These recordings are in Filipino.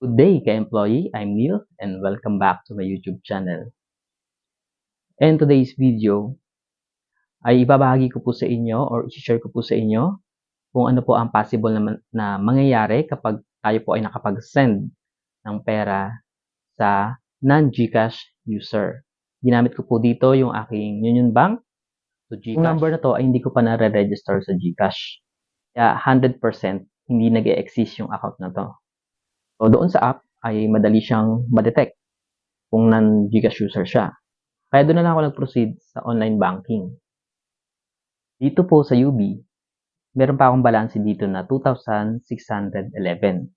day, ka-employee. I'm Neil and welcome back to my YouTube channel. And today's video ay ibabahagi ko po sa inyo or i-share ko po sa inyo kung ano po ang possible na, na mangyayari kapag tayo po ay nakapag-send ng pera sa non-GCash user. Ginamit ko po dito yung aking Union Bank to GCash. Yung number na to ay hindi ko pa na-register sa GCash. Kaya 100% hindi nag exist yung account na to. So, doon sa app ay madali siyang ma-detect kung non-Gcash user siya. Kaya doon na lang ako nag-proceed sa online banking. Dito po sa UB, meron pa akong balance dito na 2,611.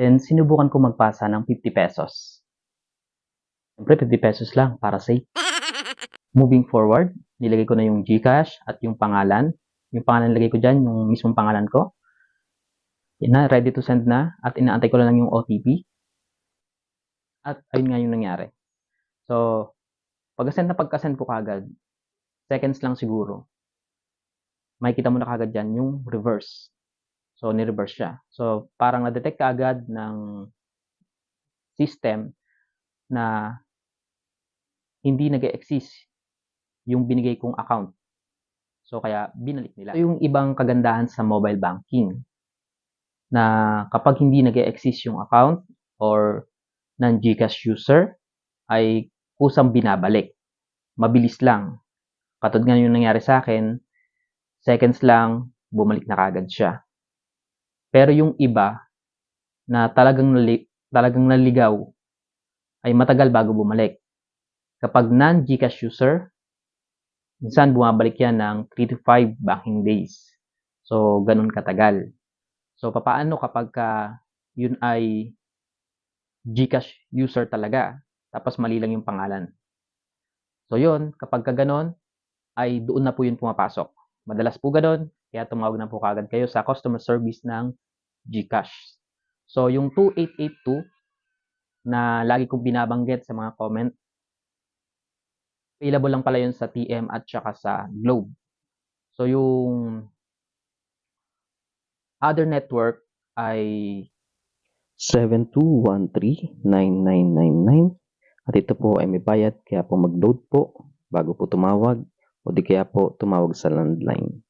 And sinubukan ko magpasa ng 50 pesos. Siyempre, 50 pesos lang para safe. Moving forward, nilagay ko na yung Gcash at yung pangalan. Yung pangalan nilagay ko dyan, yung mismong pangalan ko. Yan na, ready to send na. At inaantay ko lang yung OTP. At ayun nga yung nangyari. So, pag-send na pagka-send ko kagad, seconds lang siguro, makikita mo na kagad dyan yung reverse. So, ni-reverse siya. So, parang na-detect ka ng system na hindi nag exist yung binigay kong account. So, kaya binalik nila. So, yung ibang kagandahan sa mobile banking na kapag hindi nag exist yung account or ng Gcash user, ay kusang binabalik. Mabilis lang. Katulad nga yung nangyari sa akin, seconds lang, bumalik na kagad siya. Pero yung iba na talagang, talagang naligaw ay matagal bago bumalik. Kapag non-Gcash user, minsan bumabalik yan ng 3 to 5 banking days. So, ganun katagal. So, papaano kapag ka yun ay Gcash user talaga, tapos mali lang yung pangalan. So, yun, kapag ka ganon, ay doon na po yun pumapasok. Madalas po ganon, kaya tumawag na po kagad kayo sa customer service ng Gcash. So, yung 2882 na lagi kong binabanggit sa mga comment, available lang pala yun sa TM at saka sa Globe. So, yung other network ay 7213-9999 at ito po ay may bayad kaya po mag-load po bago po tumawag o di kaya po tumawag sa landline.